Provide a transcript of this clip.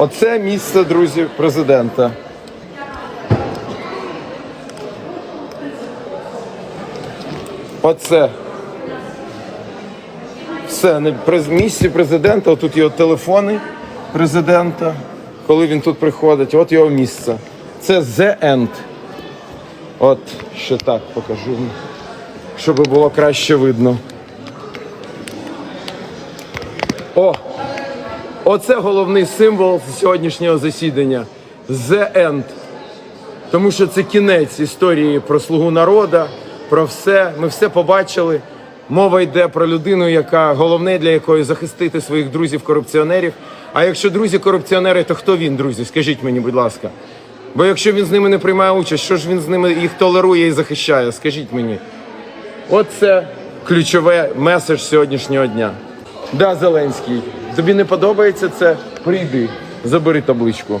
Оце місце, друзі, президента. Оце. Все, през- місці президента, тут його телефони президента, коли він тут приходить, от його місце. Це The End. От ще так покажу, щоб було краще видно. О! Оце головний символ сьогоднішнього засідання. The End. Тому що це кінець історії про слугу народа, про все. Ми все побачили. Мова йде про людину, яка головне для якої захистити своїх друзів-корупціонерів. А якщо друзі корупціонери, то хто він, друзі? Скажіть мені, будь ласка. Бо якщо він з ними не приймає участь, що ж він з ними їх толерує і захищає? Скажіть мені. Оце ключове меседж сьогоднішнього дня. Да, Зеленський, тобі не подобається це? Прийди, забери табличку.